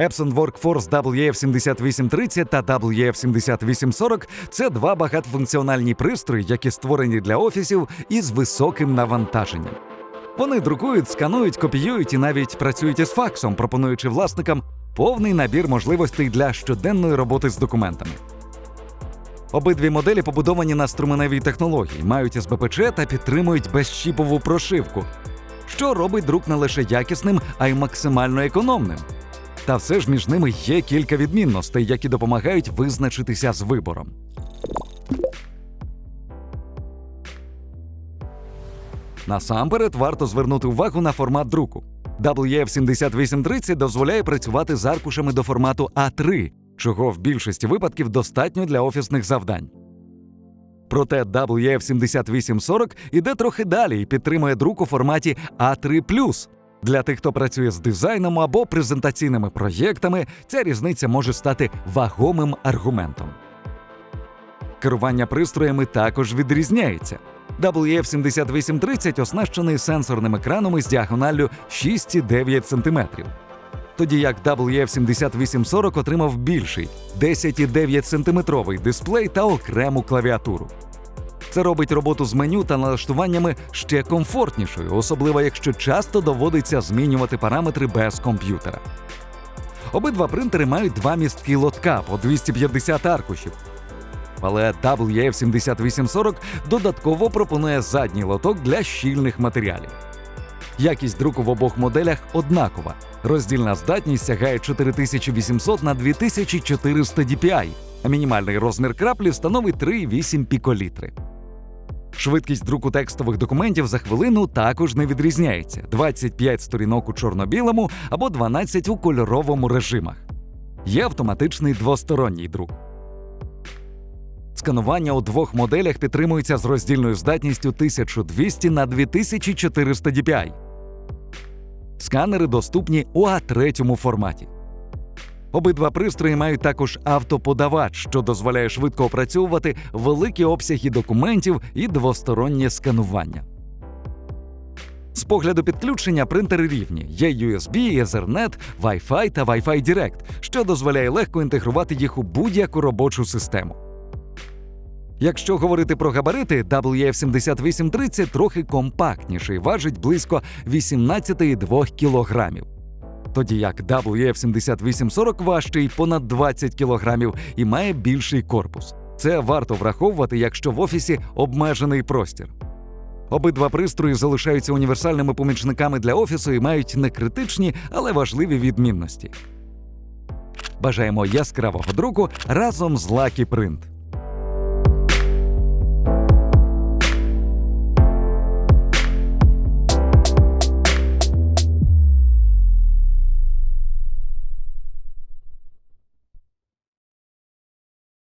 Epson Workforce WF7830 та WF7840 – це два багатофункціональні пристрої, які створені для офісів із високим навантаженням. Вони друкують, сканують, копіюють і навіть працюють із факсом, пропонуючи власникам повний набір можливостей для щоденної роботи з документами. Обидві моделі побудовані на струменевій технології, мають СБПЧ та підтримують безчіпову прошивку, що робить друк не лише якісним, а й максимально економним. Та все ж між ними є кілька відмінностей, які допомагають визначитися з вибором. Насамперед варто звернути увагу на формат друку. WF7830 дозволяє працювати з аркушами до формату А3, чого в більшості випадків достатньо для офісних завдань. Проте WF7840 іде трохи далі і підтримує друк у форматі А3+. Для тих, хто працює з дизайном або презентаційними проєктами, ця різниця може стати вагомим аргументом. Керування пристроями також відрізняється. WF7830 оснащений сенсорним екраном із діагоналлю 6,9 см. Тоді як WF7840 отримав більший 10,9 см дисплей та окрему клавіатуру. Це робить роботу з меню та налаштуваннями ще комфортнішою, особливо якщо часто доводиться змінювати параметри без комп'ютера. Обидва принтери мають два містки лотка по 250 аркушів. Але WF7840 додатково пропонує задній лоток для щільних матеріалів. Якість друку в обох моделях однакова. Роздільна здатність сягає 4800 на 2400 DPI, а мінімальний розмір краплі становить 3,8 піколітри. Швидкість друку текстових документів за хвилину також не відрізняється: 25 сторінок у чорно-білому або 12 у кольоровому режимах. Є автоматичний двосторонній друк. Сканування у двох моделях підтримується з роздільною здатністю 1200 на 2400 DPI. Сканери доступні у А3 форматі. Обидва пристрої мають також автоподавач, що дозволяє швидко опрацьовувати великі обсяги документів і двостороннє сканування. З погляду підключення принтери рівні. Є USB, Ethernet, Wi-Fi та Wi-Fi Direct, що дозволяє легко інтегрувати їх у будь-яку робочу систему. Якщо говорити про габарити, WF7830 трохи компактніший, важить близько 18,2 кг. Тоді як WF7840 важчий понад 20 кг і має більший корпус. Це варто враховувати, якщо в офісі обмежений простір. Обидва пристрої залишаються універсальними помічниками для офісу і мають не критичні, але важливі відмінності. Бажаємо яскравого друку разом з Lucky Print.